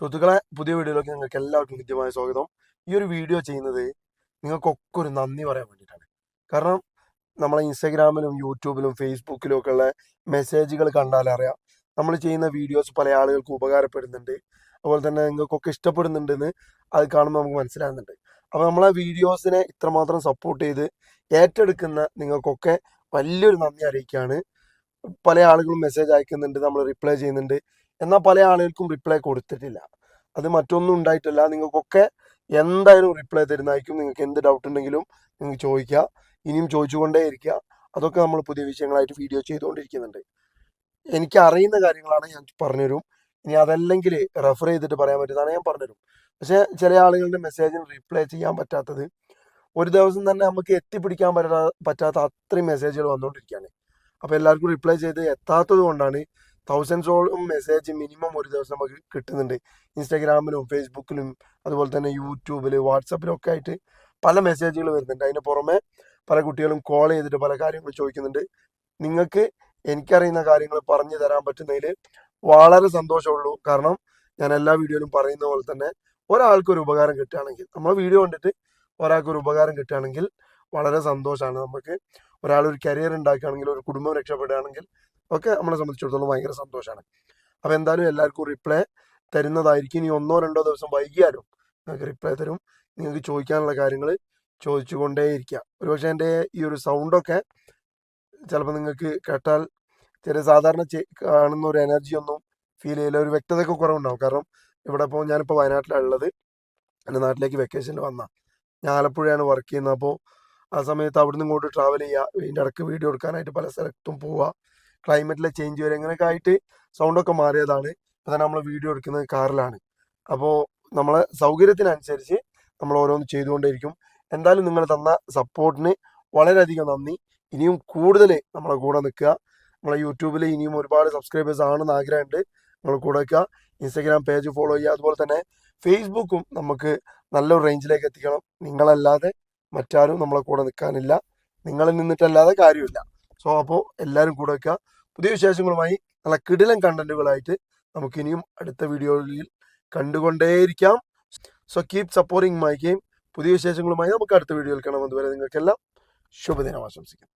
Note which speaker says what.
Speaker 1: സുഹൃത്തുക്കളെ പുതിയ വീഡിയോയിലേക്ക് നിങ്ങൾക്ക് എല്ലാവർക്കും കൃത്യമായ സ്വാഗതം. ഈ ഒരു വീഡിയോ ചെയ്യുന്നത് നിങ്ങൾക്കൊക്കെ ഒരു നന്ദി പറയാൻ വേണ്ടിയിട്ടാണ്. കാരണം നമ്മളെ ഇൻസ്റ്റാഗ്രാമിലും യൂട്യൂബിലും ഫേസ്ബുക്കിലും ഒക്കെ ഉള്ള മെസ്സേജുകൾ കണ്ടാൽ അറിയാം. നമ്മൾ ചെയ്യുന്ന വീഡിയോസ് പല ആളുകൾക്ക് ഉപകാരപ്പെടുന്നുണ്ട്. അതുപോലെ തന്നെ നിങ്ങൾക്കൊക്കെ ഇഷ്ടപ്പെടുന്നുണ്ടെന്ന് അത് കാണുമ്പോൾ നമുക്ക് മനസ്സിലാകുന്നുണ്ട്. അപ്പോൾ നമ്മളെ വീഡിയോസിനെ ഇത്രമാത്രം സപ്പോർട്ട് ചെയ്ത് ഏറ്റെടുക്കുന്ന നിങ്ങൾക്കൊക്കെ വലിയൊരു നന്ദി അറിയിക്കുകയാണ്. പല ആളുകളും മെസ്സേജ് അയക്കുന്നുണ്ട് നമ്മൾ റിപ്ലൈ ചെയ്യുന്നുണ്ട്. എന്നാൽ പല ആളുകൾക്കും റിപ്ലൈ കൊടുത്തിട്ടില്ല. അത് മറ്റൊന്നും ഉണ്ടായിട്ടില്ല. നിങ്ങൾക്കൊക്കെ എന്തായാലും റിപ്ലൈ തരുന്നതായിരിക്കും. നിങ്ങൾക്ക് എന്ത് ഡൗട്ട് ഉണ്ടെങ്കിലും നിങ്ങൾ ചോദിക്കുക ഇനിയും ചോദിച്ചുകൊണ്ടേ ഇരിക്കുക അതൊക്കെ നമ്മൾ പുതിയ വിഷയങ്ങളായിട്ട് വീഡിയോ ചെയ്തുകൊണ്ടിരിക്കുന്നുണ്ട്. എനിക്ക് അറിയുന്ന കാര്യങ്ങളാണ് ഞാൻ പറഞ്ഞുതരും. ഇനി അതല്ലെങ്കിൽ റെഫർ ചെയ്തിട്ട് പറയാൻ പറ്റുന്നതാണ് ഞാൻ പറഞ്ഞുതരും. പക്ഷേ ചില ആളുകളുടെ മെസ്സേജിന് റിപ്ലൈ ചെയ്യാൻ പറ്റാത്തത് ഒരു ദിവസം തന്നെ നമുക്ക് എത്തിപ്പിടിക്കാൻ പറ്റാ പറ്റാത്ത അത്രയും മെസ്സേജുകൾ വന്നുകൊണ്ടിരിക്കുകയാണ്. അപ്പോൾ എല്ലാവർക്കും റിപ്ലൈ ചെയ്ത് എത്താത്തത് കൊണ്ടാണ് തൗസൻഡ്സോളം മെസ്സേജ് മിനിമം ഒരു ദിവസം നമുക്ക് കിട്ടുന്നുണ്ട്. ഇൻസ്റ്റാഗ്രാമിലും ഫേസ്ബുക്കിലും അതുപോലെ തന്നെ യൂട്യൂബിൽ വാട്സപ്പിലും ഒക്കെ ആയിട്ട് പല മെസ്സേജുകൾ വരുന്നുണ്ട്. അതിന് പുറമെ പല കുട്ടികളും കോൾ ചെയ്തിട്ട് പല കാര്യങ്ങൾ ചോദിക്കുന്നുണ്ട്. നിങ്ങൾക്ക് എനിക്കറിയുന്ന കാര്യങ്ങൾ പറഞ്ഞു തരാൻ പറ്റുന്നതിൽ വളരെ സന്തോഷമുള്ളൂ. കാരണം ഞാൻ എല്ലാ വീഡിയോയിലും പറയുന്ന പോലെ തന്നെ ഒരാൾക്ക് ഒരു ഉപകാരം കിട്ടുകയാണെങ്കിൽ നമ്മൾ വീഡിയോ കണ്ടിട്ട് ഒരാൾക്ക് ഒരു ഉപകാരം കിട്ടുകയാണെങ്കിൽ വളരെ സന്തോഷമാണ്. നമുക്ക് ഒരാൾ ഒരു കരിയർ ഉണ്ടാക്കുകയാണെങ്കിൽ ഒരു കുടുംബം രക്ഷപ്പെടുകയാണെങ്കിൽ ഒക്കെ നമ്മളെ സംബന്ധിച്ചിടത്തോളം ഭയങ്കര സന്തോഷമാണ് അപ്പോൾ എന്തായാലും എല്ലാവർക്കും റിപ്ലൈ തരുന്നതായിരിക്കും. ഇനി ഒന്നോ രണ്ടോ ദിവസം വൈകിയാലും നിങ്ങൾക്ക് റിപ്ലൈ തരും. നിങ്ങൾക്ക് ചോദിക്കാനുള്ള കാര്യങ്ങൾ ചോദിച്ചുകൊണ്ടേയിരിക്കുക ഒരുപക്ഷെ എന്റെ ഈ ഒരു സൗണ്ടൊക്കെ ചിലപ്പോൾ നിങ്ങൾക്ക് കേട്ടാൽ ചെറിയ സാധാരണ കാണുന്ന ഒരു എനർജി ഒന്നും ഫീൽ ചെയ്യില്ല. ഒരു വ്യക്തതയൊക്കെ കുറവുണ്ടാവും. കാരണം ഇവിടെ ഇപ്പോൾ ഞാനിപ്പോൾ വയനാട്ടിലാണ് ഉള്ളത്. എന്റെ നാട്ടിലേക്ക് വെക്കേഷനിൽ വന്ന ഞാൻ ആലപ്പുഴയാണ് വർക്ക് ചെയ്യുന്നത്. അപ്പോൾ ആ സമയത്ത് അവിടുന്ന് ഇങ്ങോട്ട് ട്രാവൽ ചെയ്യുക. ഇതിന്റെ ഇടയ്ക്ക് വീഡിയോ എടുക്കാനായിട്ട് പല സ്ഥലത്തും പോവുക. ക്ലൈമറ്റിലെ ചേഞ്ച് വരെ അങ്ങനെയൊക്കെ ആയിട്ട് സൗണ്ടൊക്കെ മാറിയതാണ്. ഇപ്പം തന്നെ നമ്മൾ വീഡിയോ എടുക്കുന്നത് കാറിലാണ് അപ്പോൾ നമ്മളെ സൗകര്യത്തിനനുസരിച്ച് നമ്മൾ ഓരോന്ന് ചെയ്തുകൊണ്ടേയിരിക്കും. എന്തായാലും നിങ്ങൾ തന്ന സപ്പോർട്ടിന് വളരെയധികം നന്ദി. ഇനിയും കൂടുതൽ നമ്മളെ കൂടെ നിൽക്കുക. നമ്മളെ യൂട്യൂബിൽ ഇനിയും ഒരുപാട് സബ്സ്ക്രൈബേഴ്സ് ആണെന്ന് ആഗ്രഹമുണ്ട്. നമ്മൾ കൂടെ നിൽക്കുക. ഇൻസ്റ്റാഗ്രാം പേജ് ഫോളോ ചെയ്യുക. അതുപോലെ തന്നെ ഫേസ്ബുക്കും നമുക്ക് നല്ലൊരു റേഞ്ചിലേക്ക് എത്തിക്കണം. നിങ്ങളല്ലാതെ മറ്റാരും നമ്മളെ കൂടെ നിൽക്കാനില്ല. നിങ്ങളിൽ നിന്നിട്ടല്ലാതെ കാര്യമില്ല. സോ അപ്പോൾ എല്ലാവരും കൂടെ വെക്കുക പുതിയ വിശേഷങ്ങളുമായി നല്ല കിടിലൻ കണ്ടന്റുകളായിട്ട് നമുക്കിനിയും അടുത്ത വീഡിയോയിൽ കണ്ടുകൊണ്ടേയിരിക്കാം. So keep supporting my game പുതിയ വിശേഷങ്ങളുമായി നമുക്ക് അടുത്ത വീഡിയോയിൽ കാണാം. അതുവരെ നിങ്ങൾക്കെല്ലാം ശുഭദിനം ആശംസിക്കുന്നു.